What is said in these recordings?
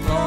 from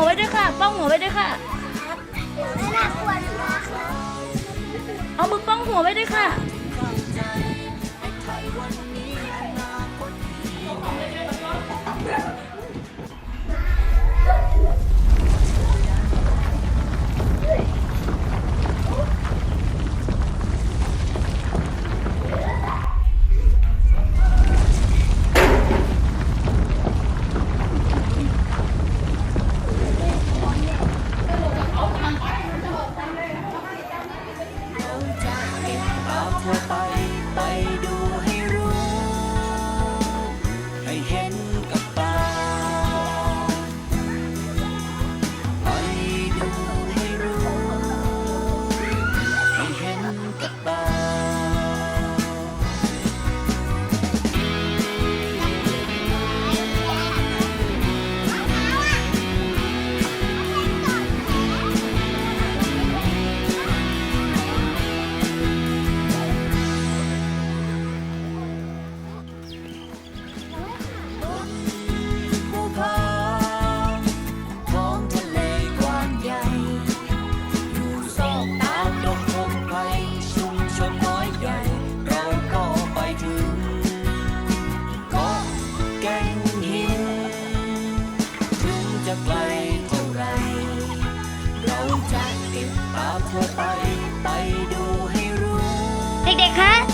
หัวไว้ด้วยค่ะ ป้องหัวไว้ด้วยค่ะ เอามือป้องหัวไว้ด้วยค่ะ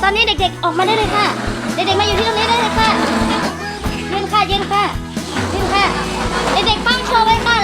ตอนนี้เด็กๆ ออกมาได้เลยค่ะ เด็กๆ มาอยู่ที่ตรงนี้ได้เลยค่ะเย็นค่ะเย็นค่ะเย็นค่ะ เด็กๆ ปั้งโชว์ไว้ค่ะ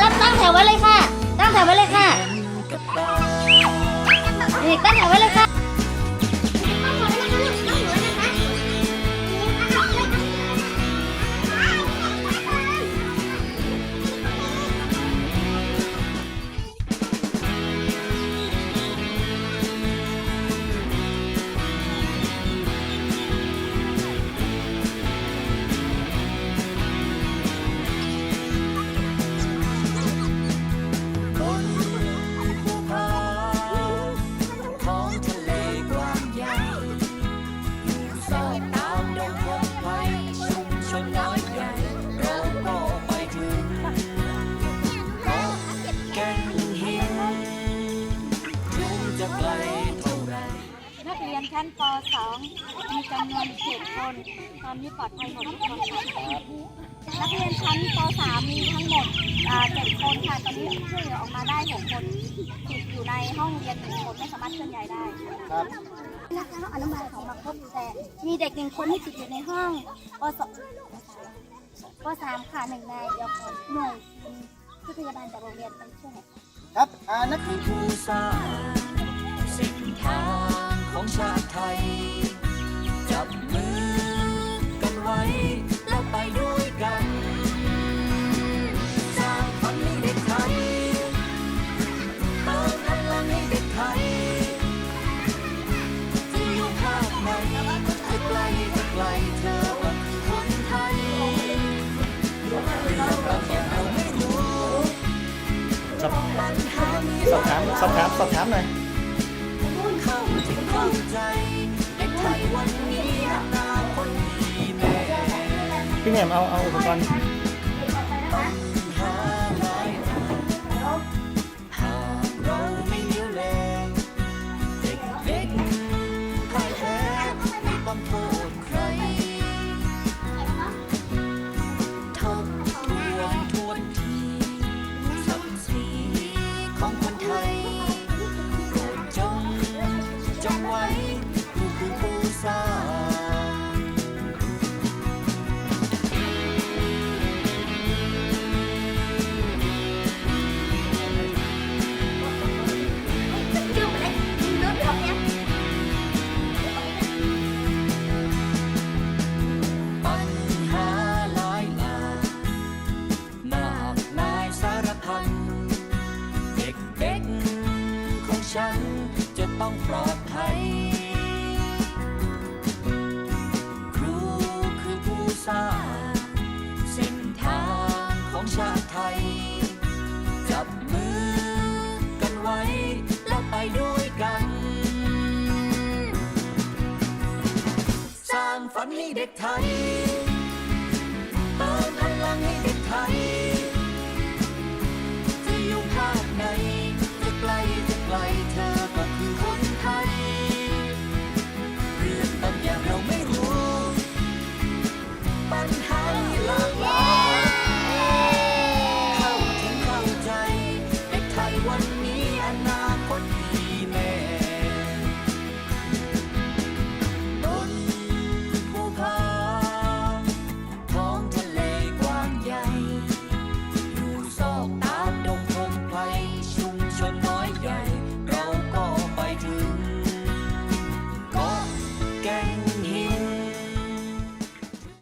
คน ตอนนี้ปลอดภัยหมดทุกคนค่ะนักเรียนชั้นป .3 มีทั้งหมดอ่าเจ็ดคนค่ะ ตอนนี้ช่วยเหลือออกมาได้หกคนติดอยู่ในห้องเรียนหนึ่งคนไม่สามารถเคลื่อนย้ายได้ครับนะคะอนุบาลของมาครบแต่มีเด็กหนึ่งคนที่ติดอยู่ในห้องปสปสามค่ะหนึ่งนายเดี๋ยวขอหน่วยผู้พยาบาลจากโรงเรียนไปช่วยหน่อยครับอ่านักคือผู้สร้างเส้นทาง ของชาติไทย จับมือกันไว้แล้วไปด้วยกัน สร้างฝันให้เด็กไทยเติมพลังให้เด็กไทยที่อยู่ข้างในจะไกลจะไกลเธอว่าคนไทยเรายังเราไม่รู้ สอบถามสอบถามสอบถามหน่อย พี่แหม่มเอาเอาอุปกรณ์ ฉันจะต้องปลอดภัย ครูคือผู้สร้างสิ่งทางของชาติไทย จับมือกันไว้แล้วไปด้วยกัน สร้างฝันให้เด็กไทย เติมพลังให้เด็กไทย